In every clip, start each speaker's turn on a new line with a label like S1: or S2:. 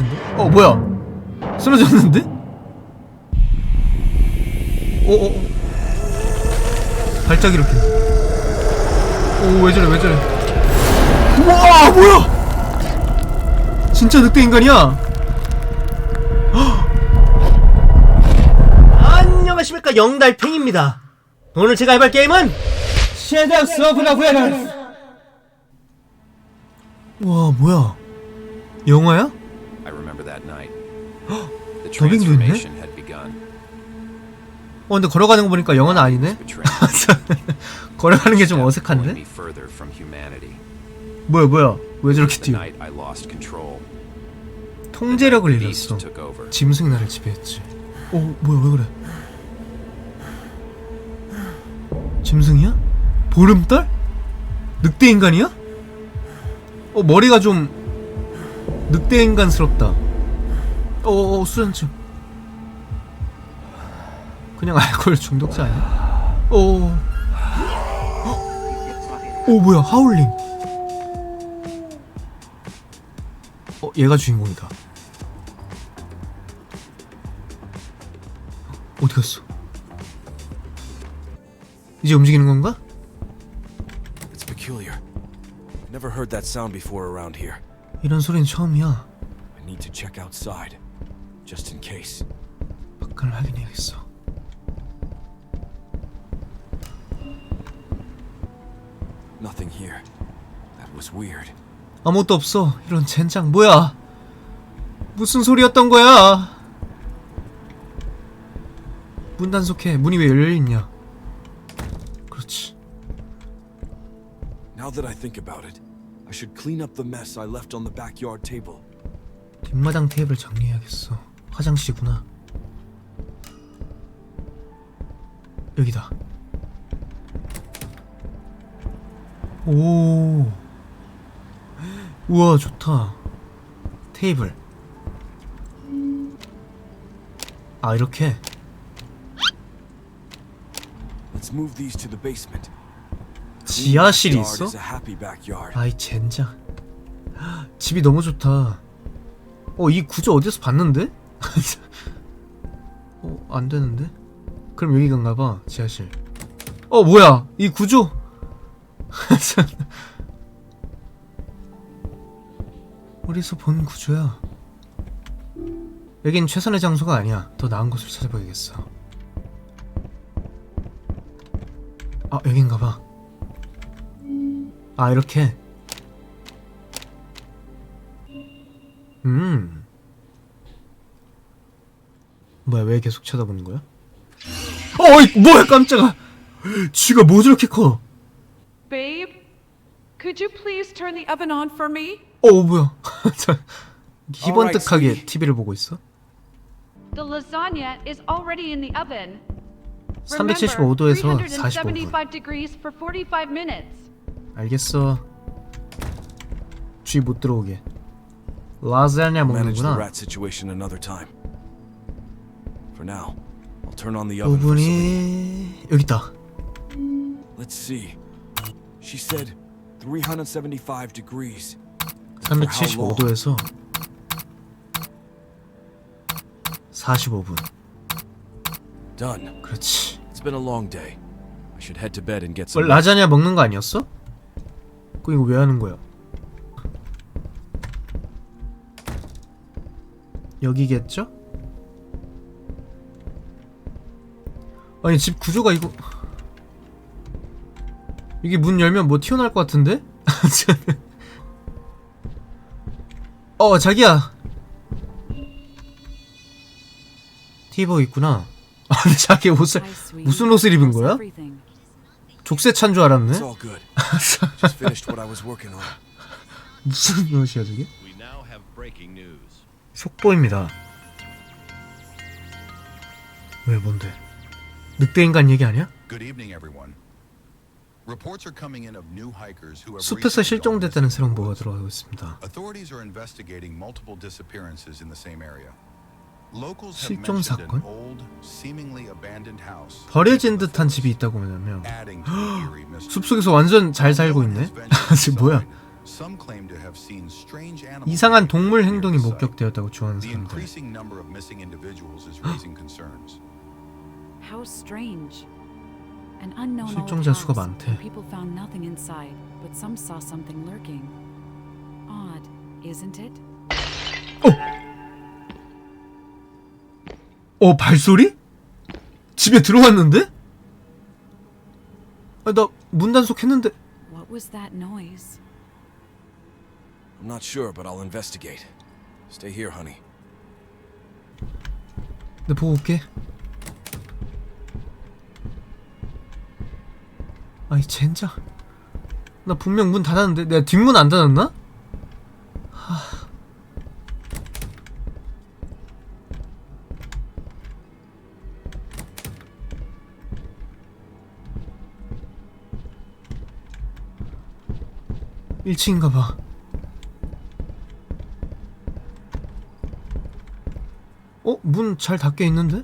S1: 같은데? 어 뭐야? 쓰러졌는데? 오오 오. 발작 이렇게. 오왜 저래 왜 저래? 우와 뭐야? 진짜 늑대 인간이야? 안녕하십니까 영달팽입니다. 오늘 제가 해볼 게임은 쉐덱스 오브 더 브레너스. 와 뭐야? 영화야? 더빙도 있네? 어 근데 걸어가는 거 보니까 영화는 아니네. 걸어가는 게 좀 어색한데? 뭐야 뭐야? 왜 저렇게 뛰어? 통제력을 잃었어. 짐승이 나를 지배했지. 어 뭐야 왜 그래? 짐승이야? 보름달? 늑대 인간이야? 어 머리가 좀 늑대 인간스럽다. 어어 수전증. 그냥 알코올 중독자 아니야? 어. 오 뭐야 하울링. 어 얘가 주인공이다. 어디 갔어? 이제 움직이는 건가?
S2: It's peculiar. Never heard that sound before around here.
S1: 이런 소리는 처음이야.
S2: I need to check outside, just in case.
S1: 밖을 확인해야겠어.
S2: Nothing here. That was weird.
S1: 아무것도 없어. 이런 젠장 뭐야? 무슨 소리였던 거야? 문 단속해. 문이 왜 열려 있냐? 그렇지.
S2: Now that I think about it, I should clean up the mess I left on the backyard table.
S1: 뒷마당 테이블 정리해야겠어. 화장실이구나. 여기다. 오. 우와, 좋다. 테이블. 아, 이렇게. 지하실이 있어? 아이, 젠장. 집이 너무 좋다. 어, 이 구조 어디서 봤는데? 어, 안 되는데? 그럼 여기 간가 봐, 지하실. 어, 뭐야? 이 구조? 어디서 본 구조야? 여긴 최선의 장소가 아니야. 더 나은 곳을 찾아봐야겠어. 아, 여긴가 봐. 아, 이렇게. 음. 뭐야, 왜 계속 쳐다보는 거야? 어이, 뭐야, 깜짝아! 쥐가 뭐 저렇게 커?
S3: Babe, could you please turn the oven on for me?
S1: 어, 뭐야. 저, 희번뜩하게. TV를 보고 있어?
S3: The lasagna is already in the oven.
S1: 375도에서 45분.
S3: 375 degrees for 45 minutes.
S1: 알겠어. 쥐 못 들어오게. 라자냐
S2: Manage the
S1: 먹는구나.
S2: rat situation another time. For now, I'll turn on the oven for.
S1: 오븐이 여기 있다.
S2: Let's see. She said 375 degrees.
S1: 375도에서 45분.
S2: Done.
S1: 그렇지.
S2: It's been a long day. I should head to bed and get
S1: 뭘
S2: some.
S1: 라자냐 먹는 거 아니었어? 그 이거 왜 하는 거야? 여기겠죠? 아니 집 구조가 이거 이게 문 열면 뭐 튀어나올 것 같은데? 어 자기야 티버 있구나 아 근데 자기 옷을 무슨 옷을 입은 거야? 족쇄 찬 줄 알았네. 무슨 옷이야 저게? 속보입니다. 왜 뭔데? 늑대 인간 얘기 아니야?
S4: Good evening, everyone. Reports are coming in of new hikers who have
S1: 숲에서 실종됐다는 새로운 보고가 들어오고 있습니다.
S4: Authorities are investigating multiple disappearances in the same area. Locals have
S1: 실종
S4: mentioned an
S1: 사건?
S4: old, seemingly abandoned house.
S1: 버려진 듯한 집이 있다고 하면
S4: Adding to the eerie mystery.
S1: 숲속에서 완전 잘 살고 있네. 지금 뭐야?
S4: Some claim to have seen strange animals
S1: 이상한 동물 행동이 목격되었다고 주장하는
S4: The
S1: 사람들.
S4: increasing number of missing individuals is raising concerns.
S5: How strange. An unknown
S1: 실종자 수가
S5: People found nothing inside, but some saw something lurking. Odd, isn't it? Oh.
S1: 어, 발소리? 집에 들어왔는데? 아, 단속했는데.
S5: What was that noise?
S2: I'm not sure, but I'll investigate. Stay here, honey.
S1: 내 보고 올게. 아니 젠장 나 분명 문 닫았는데 내가 뒷문 안 닫았나? 하... (1층인가봐) 어? 문 잘 닫혀 있는데?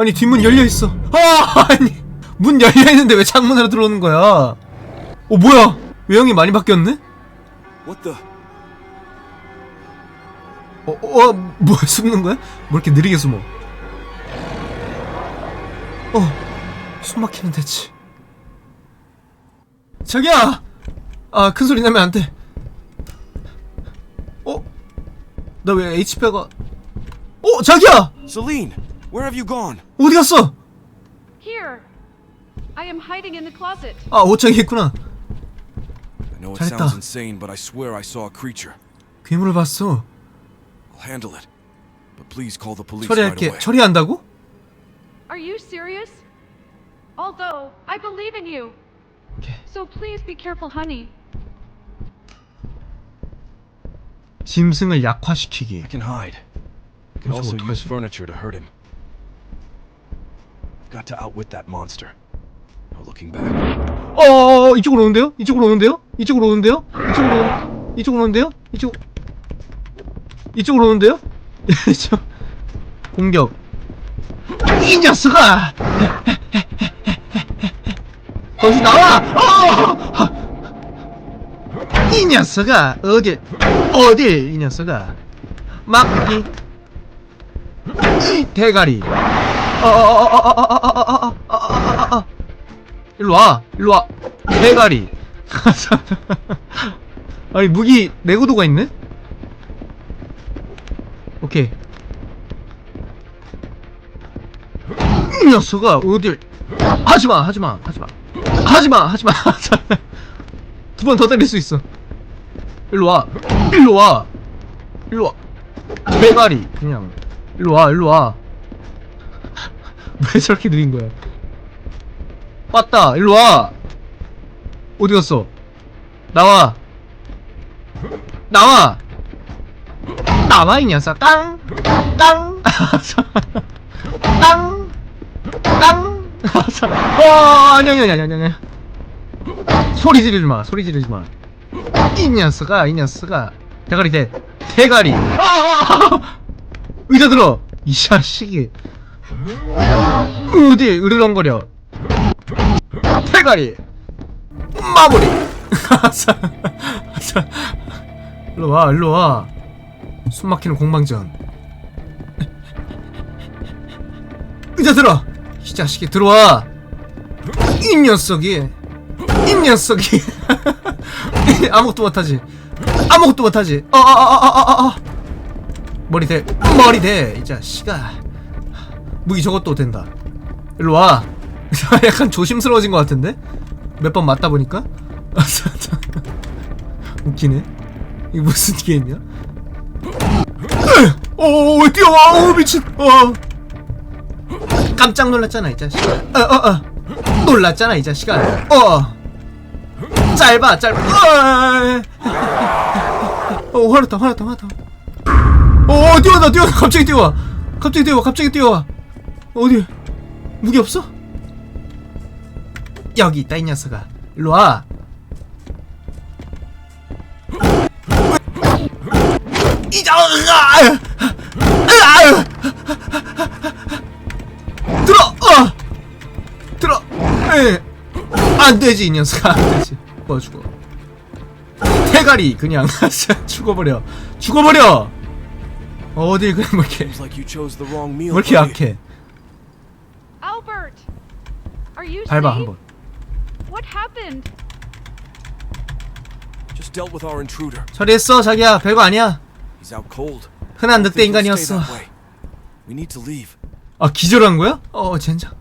S1: 아니 뒷문 열려 있어. 아 아니 문 열려 있는데 왜 창문으로 들어오는 거야? 어 뭐야? 외형이 많이 바뀌었네?
S2: What the?
S1: 어, 어, 뭐 숨는 거야? 뭐 이렇게 느리게 숨어? 어, 숨 막히면 대지. 자기야, 아 큰 소리 나면 안 돼. 어, 나 왜 HP가? 어, 자기야.
S2: Celine. Where have you gone?
S1: 어디 갔어?
S3: Here. I am hiding in the closet.
S1: 아 옷장에 있구나.
S2: I know it
S1: 잘했다.
S2: sounds insane, but I swear I saw a creature.
S1: 괴물을 봤어.
S2: I'll handle it. But please call the police right away.
S1: 처리할게. 처리한다고?
S3: Are you serious? Although, I believe in you.
S1: Okay.
S3: So please be careful, honey.
S1: 짐승을 약화시키기.
S2: I can hide. I can also use furniture to hurt him. Got to outwit that monster. No looking back.
S1: 어, 이쪽으로 오는데요? 이쪽으로 오는데요? 이쪽으로 오는데요? 이쪽으로 이쪽으로 오는데요? 이쪽 이쪽으로 오는데요? 이쪽 공격. 이 녀석아! 거기 나와! 어! 이 녀석아 어디 어디 이 녀석아 막기 대가리 일로 와, 일로 와. 대가리. 아니 무기 내구도가 있네. 오케이. 이 녀석아 어딜? 하지마, 하지마, 하지마, 하지마, 하지마. 두번더 때릴 수 있어. 일로 와, 일로 와, 일로 와. 대가리 그냥. 일로 와, 일로 와. 왜 저렇게 느린 거야? 왔다! 일로 와! 어디 갔어? 나와! 나와! 나와, 이 녀석! 땅! 땅! 땅! 땅! 와, 아니, 아니, 아니, 아니, 소리 지르지 마, 소리 지르지 마. 이 녀석아, 이 녀석아. 대가리 대, 대가리. 아! 의자 들어! 이 자식이. 어디 으르렁거려? 패가리 마무리. 일로와 일로와. 숨막히는 공방전. 이자 들어. 이 자식이 들어와. 이 녀석이. 이 녀석이. 아무것도 못하지. 아무것도 못하지. 어어어어어어. 머리 대 머리 대이 자식아. 뭐 무기 저것도 된다. 일로 와. 약간 조심스러워진 것 같은데? 몇 번 맞다 보니까? 웃기네. 이게 무슨 게임이야? 어왜 어, 어, 뛰어와? 어 미친. 어. 깜짝 놀랐잖아 이 자식. 어어어. 어, 어. 놀랐잖아 이 자식아. 어. 짧아 짧아! 어 화났다 화났다 화났다. 어 뛰어나 뛰어나 갑자기 뛰어와. 갑자기 뛰어와 갑자기 뛰어와. 어디? 무기 없어? 여기 있다 이 녀석아. 일로 와. 들어! 어! 들어! 안되지 이 녀석아. 안 되지. 뭐 죽어. 대가리 그냥 죽어버려. 죽어버려! 어딜 그냥 뭐 이렇게 뭐 이렇게 약해. 밟아? 한번
S3: What happened?
S2: Just dealt with our intruder.
S1: 처리했어 자기야 별거 아니야
S2: He's out cold.
S1: 흔한 늑대 인간이었어.
S2: We need to leave.
S1: 아 기절한 거야? 어 젠장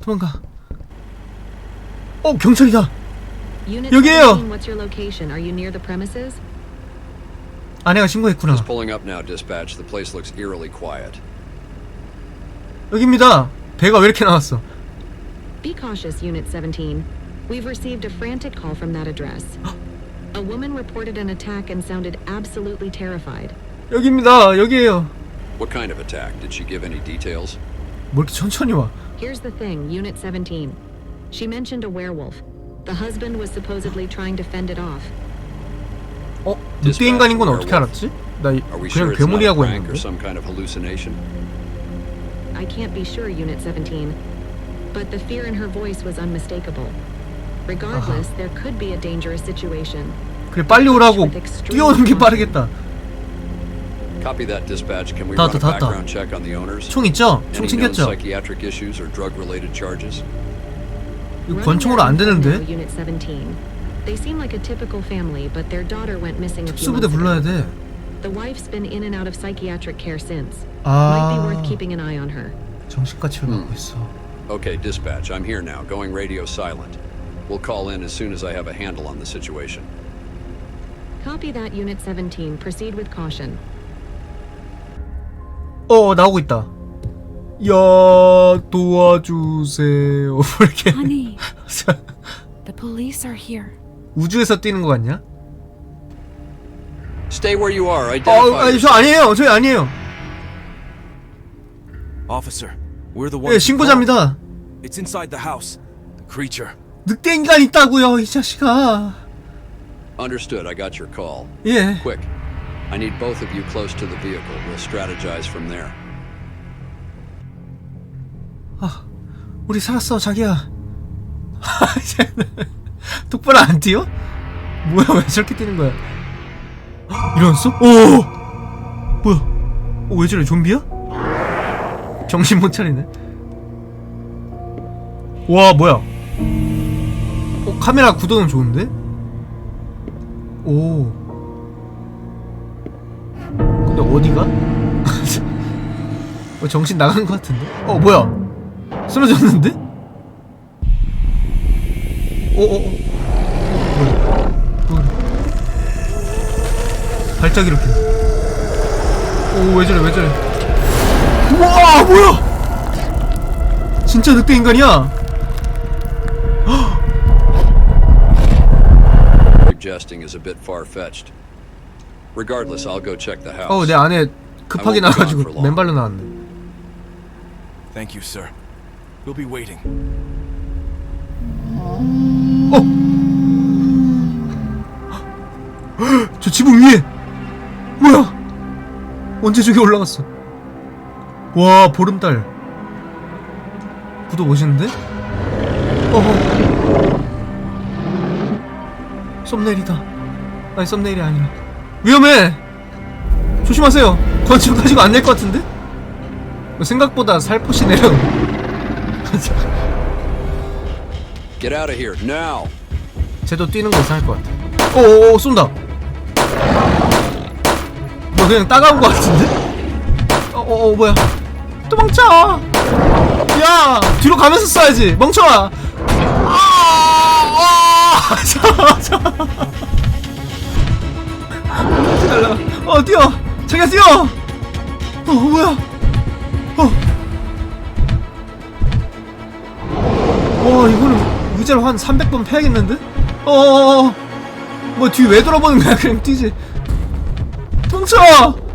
S1: 도망가 어 경찰이다
S6: Unit
S1: 여기에요.
S6: 17, what's your location? Are you near the premises?
S1: 아내가 신고했구나
S7: Just pulling up now, dispatch. The place looks eerily quiet.
S1: 여기입니다 배가 왜 이렇게 나왔어
S6: Be cautious, Unit 17. We've received a frantic call from that address. A woman reported an attack and sounded absolutely terrified.
S1: 여기입니다 여기에요
S7: What kind of attack? Did she give any details?
S1: 뭐 이렇게 천천히 와
S6: Here's the thing, Unit 17. She mentioned a werewolf. The husband was supposedly trying to fend it off.
S1: 어? 늑대 인간인 건 어떻게 알았지? 나 이-
S7: Are we
S1: 그냥
S7: sure it's not a
S1: 괴물이라고
S7: prank or
S1: 했는데
S7: some kind of hallucination?
S6: I can't be sure, Unit 17. But the fear in her voice was unmistakable. Regardless, there could be a dangerous situation.
S1: 그래 빨리 오라고 뛰어오는 게 빠르겠다
S7: Copy that, dispatch. Can we
S1: 다
S7: run
S1: 왔다,
S7: a
S1: 다 왔다.
S7: background check on the owners?
S1: 총 있죠? 총
S7: Any known
S1: 챙겼죠?
S7: psychiatric issues or drug-related charges?
S1: 이거
S6: Running
S1: 권총으로 안
S6: their info
S1: 되는데?
S6: now, Unit 17. They seem like a typical family, but their daughter went missing a few
S1: 특수부대
S6: months
S1: 불러야
S6: ago.
S1: 돼
S6: The wife's been in and out of psychiatric care since. Might be
S1: 아
S6: worth keeping an eye on her.
S1: 정신과 치료 받고 있어
S7: Okay, dispatch. I'm here now. Going radio silent. We'll call in as soon as I have a handle on the situation.
S6: Copy that, Unit 17. Proceed with caution.
S1: 어 나오고 있다 야 도와주세요 뭐 이렇게
S5: Honey, the police are here.
S1: 우주에서 뛰는 거 같냐?
S7: Stay where you are.
S1: 어
S7: Identify
S1: 아니 저
S7: yourself.
S1: 아니에요 저희 아니에요
S2: Officer, we're the ones.
S1: 예
S2: who
S1: 신고자입니다.
S2: It's inside the house. The creature.
S1: 늑대 인간 있다고요 이 자식아
S7: Understood. I got your call.
S1: 예
S7: Quick. I need both of you close to the vehicle. We'll strategize from there.
S1: 우리 살았어 자기야 똑바로 안 뛰어? 뭐야 왜 저렇게 뛰는 거야 일어났어? 오 뭐야 어, 왜 저래 좀비야? 정신 못 차리네. 와 뭐야? 어, 카메라 구도는 좋은데? 오. 근데 어디가? 어, 정신 나간 것 같은데? 어 뭐야? 쓰러졌는데? 오오오 뭐야? 뭐야? 발작 이렇게. 오왜 저래 왜 저래 우와 뭐야 진짜 늑대 인간이야
S7: Suggesting is a bit far-fetched. Regardless, I'll go check the house.
S1: 어내 안에 급하게 나와가지고. 맨발로 나왔네
S2: Thank you, sir. We'll be waiting.
S1: 저 지붕 위에 뭐야 언제 저기 올라갔어 와 보름달. 구도 멋있는데? 어허. 썸네일이다. 아니 썸네일이 아니라. 위험해! 조심하세요. 권총 가지고 안 될 것 같은데? 생각보다 살포시 내려
S7: Get out of here now.
S1: 쟤도 뛰는 거 이상할 것 같아. 오오오 쏜다. 뭐 그냥 따가운 거 같은데? 어어 어, 뭐야 도망쳐 야 뒤로 가면서 쏴야지 멍청아 아, 아, 자, 자. 날라가. 어 뛰어 자기야 뛰어 어 뭐야 어. 와 이거는 의자를 한 300번 패야겠는데? 어어어 뭐 뒤 왜 돌아보는 거야 그냥 뛰지 어.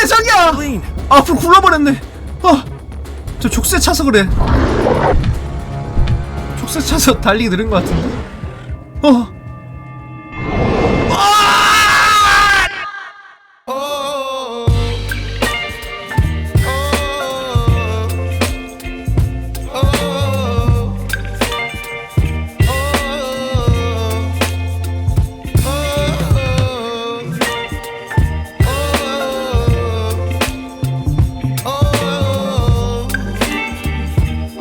S1: 안돼 자기야
S2: Clean.
S1: 앞으로 굴러버렸네. 어저 족쇄 차서 그래. 족쇄 차서 달리기 느린 것 같은데? 어